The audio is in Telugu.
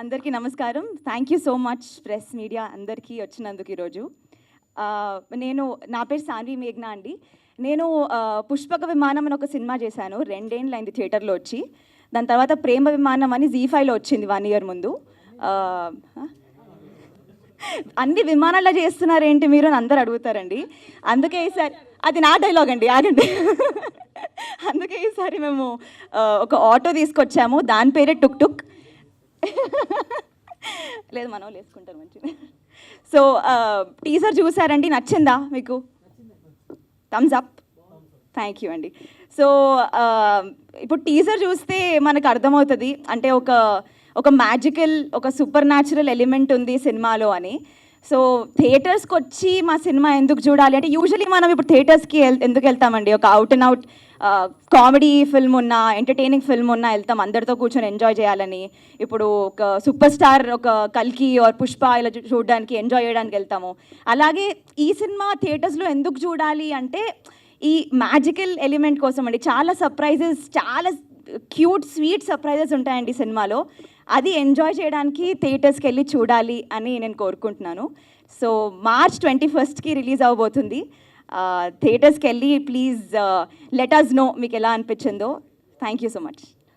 అందరికీ నమస్కారం. Thank you so much press media అందరికీ వచ్చినందుకు ఈరోజు. నేను నా పేరు సాన్వి మేఘ్నా అండి. నేను పుష్పక విమానం అని ఒక సినిమా చేశాను. రెండేళ్ళు అయింది థియేటర్లో వచ్చి. దాని తర్వాత ప్రేమ విమానం అని జీ ఫైవ్లో వచ్చింది వన్ ఇయర్ ముందు. అన్ని విమానాల్లో చేస్తున్నారేంటి మీరు అని అందరు అడుగుతారండి. అందుకే ఈసారి అది నా డైలాగ్ అండి ఆగండి. అందుకే ఈసారి మేము ఒక ఆటో తీసుకొచ్చాము. దాని పేరే టుక్ టుక్. లేదు మనం వేసుకుంటారు మంచిది సో టీజర్ చూసారండి నచ్చిందా మీకు? థమ్స్ అప్ థ్యాంక్ యూ అండి. సో ఇప్పుడు టీజర్ చూస్తే మనకు అర్థమవుతుంది. అంటే ఒక ఒక మ్యాజికల్ ఒక సూపర్ న్యాచురల్ ఎలిమెంట్ ఉంది సినిమాలో అని. సో థియేటర్స్కి వచ్చి మా సినిమా ఎందుకు చూడాలి? అంటే యూజువలీ మనం ఇప్పుడు థియేటర్స్కి ఎందుకు వెళ్తామండి? ఒక out and out comedy film ఉన్నా ఎంటర్టైనింగ్ ఫిల్మ్ ఉన్నా వెళ్తాం అందరితో కూర్చొని ఎంజాయ్ చేయాలని. ఇప్పుడు ఒక సూపర్ స్టార్ ఒక కల్కి ఆర్ పుష్ప ఇలా చూడడానికి ఎంజాయ్ చేయడానికి వెళ్తాము. అలాగే ఈ సినిమా థియేటర్స్లో ఎందుకు చూడాలి అంటే ఈ మ్యాజికల్ ఎలిమెంట్ కోసం అండి చాలా సర్ప్రైజెస్ చాలా క్యూట్ స్వీట్ సర్ప్రైజెస్ ఉంటాయండి సినిమాలో. అది ఎంజాయ్ చేయడానికి థియేటర్స్కి వెళ్ళి చూడాలి అని నేను కోరుకుంటున్నాను. సో మార్చ్ ట్వంటీ ఫస్ట్కి రిలీజ్ అవ్వబోతుంది. థియేటర్స్కి వెళ్ళి ప్లీజ్ లెట్ అస్ నో మీకు ఎలా అనిపించిందో. Thank you so much